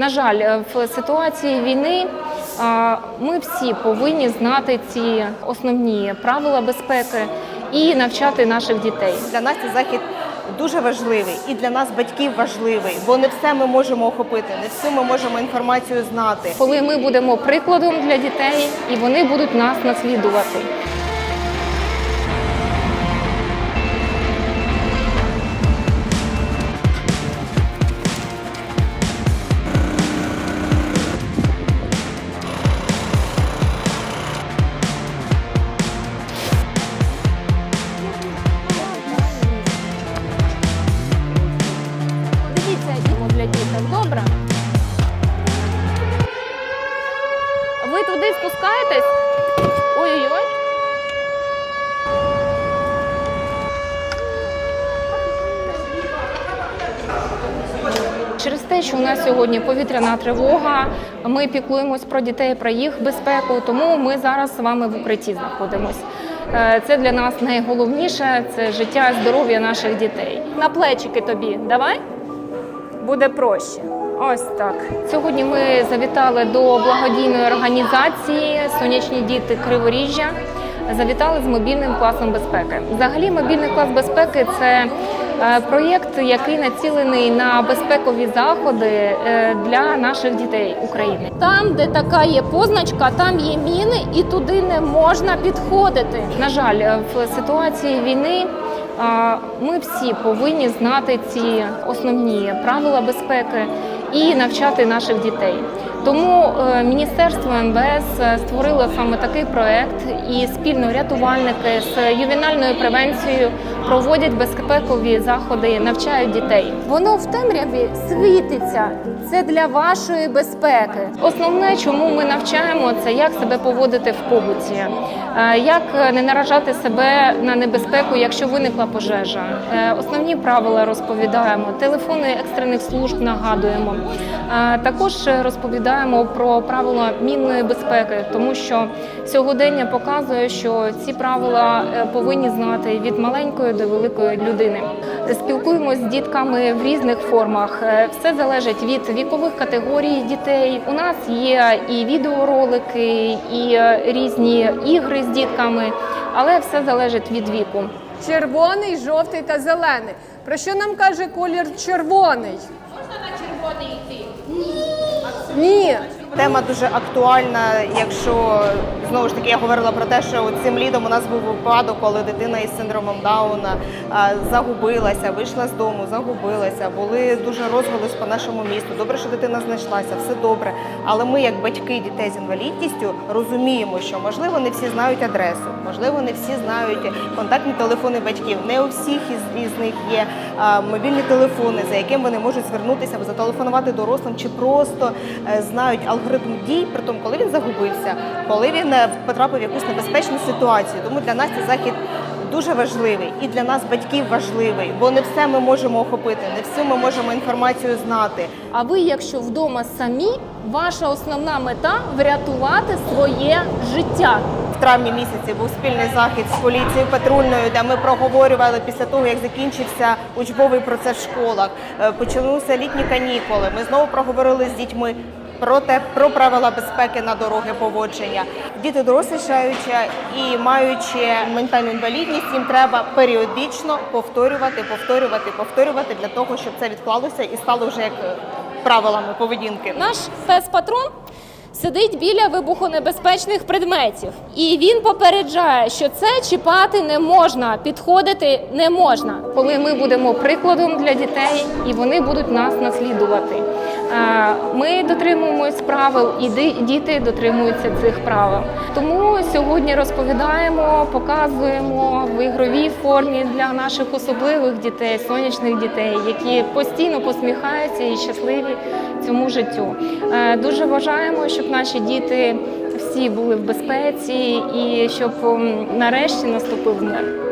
На жаль, е, в ситуації війни ми всі повинні знати ці основні правила безпеки і навчати наших дітей. Для нас цей захід дуже важливий і для нас, батьків, важливий, бо не все ми можемо охопити, не всю ми можемо інформацію знати. Коли ми будемо прикладом для дітей, і вони будуть нас наслідувати. Ви спускаєтесь? Ой-ой-ой. Через те, що у нас сьогодні повітряна тривога, ми піклуємось про дітей, про їх безпеку, тому ми зараз з вами в укритті знаходимось. Е, Це для нас найголовніше це життя здоров'я наших дітей. На плечики тобі давай буде проще. Ось так. Сьогодні ми завітали до благодійної організації Сонячні діти Криворіжжя. Завітали з мобільним класом безпеки. Взагалі, мобільний клас безпеки це е, проєкт, який націлений на безпекові заходи е, для наших дітей України. Там, де така є позначка, там є міни, і туди не можна підходити. На жаль, е, в ситуації війни Ми всі повинні знати ці основні правила безпеки і навчати наших дітей. Тому е, Міністерство МВС е, створило саме такий проект, і спільно рятувальники з ювенальною превенцією проводять безпекові заходи, навчають дітей. Воно в темряві світиться. Це для вашої безпеки. Основне, чому ми навчаємо, це як себе поводити в побуті, е, як не наражати себе на небезпеку, якщо виникла пожежа. Основні правила розповідаємо, телефони екстрених служб нагадуємо. Також розповідаємо про правила мінної безпеки, тому що сьогодення показує, що ці правила е, повинні знати від маленької до великої людини. Спілкуємось з дітками в різних формах. Е, Все залежить від вікових категорій дітей. У нас є і відеоролики, і е, різні ігри з дітками, але все залежить від віку. Червоний, жовтий та зелений. Про що нам каже колір червоний? Червоний йти? Ні. Тема дуже актуальна. Якщо знову ж таки я говорила про те, що цим літом у нас був випадок, коли дитина із синдромом Дауна загубилася, вийшла з дому, загубилася. Були дуже розголос по нашому місту. Добре, що дитина знайшлася, все добре. Але ми, як батьки дітей з інвалідністю, розуміємо, що можливо не всі знають адресу, можливо, не всі знають контактні телефони батьків. Не у всіх із, із них є а, мобільні телефони, за яким вони можуть звернутися або зателефонувати дорослим, чи просто е, знають алгоритм дій, при тому, коли він загубився, коли він е, потрапив в якусь небезпечну ситуацію. Тому для нас цей захід. Дуже важливий і для нас, батьків, важливий, бо не все ми можемо охопити, не всю ми можемо інформацію знати. А ви, якщо вдома самі, ваша основна мета врятувати своє життя. В травні місяці був спільний захід з поліцією патрульною, де ми проговорювали після того, як закінчився учбовий процес в школах. Е, Почалися літні канікули. Ми знову проговорили з дітьми. Про те, про правила безпеки на дороги поводження. Діти дорослішаючи і маючи ментальну інвалідність, їм треба періодично повторювати, повторювати, повторювати для того, щоб це відклалося і стало вже як е, правилами поведінки. Наш спецпатрон сидить біля вибухонебезпечних предметів, і він попереджає, що це чіпати не можна, підходити не можна. Коли ми будемо прикладом для дітей, і вони будуть нас наслідувати. Е, Ми дотримуємось правил, і діти дотримуються цих правил. Тому сьогодні розповідаємо, показуємо в ігровій формі для наших особливих дітей, сонячних дітей, які постійно посміхаються і щасливі цьому життю. Е, Дуже бажаємо, щоб наші діти всі були в безпеці і щоб нарешті наступив мир.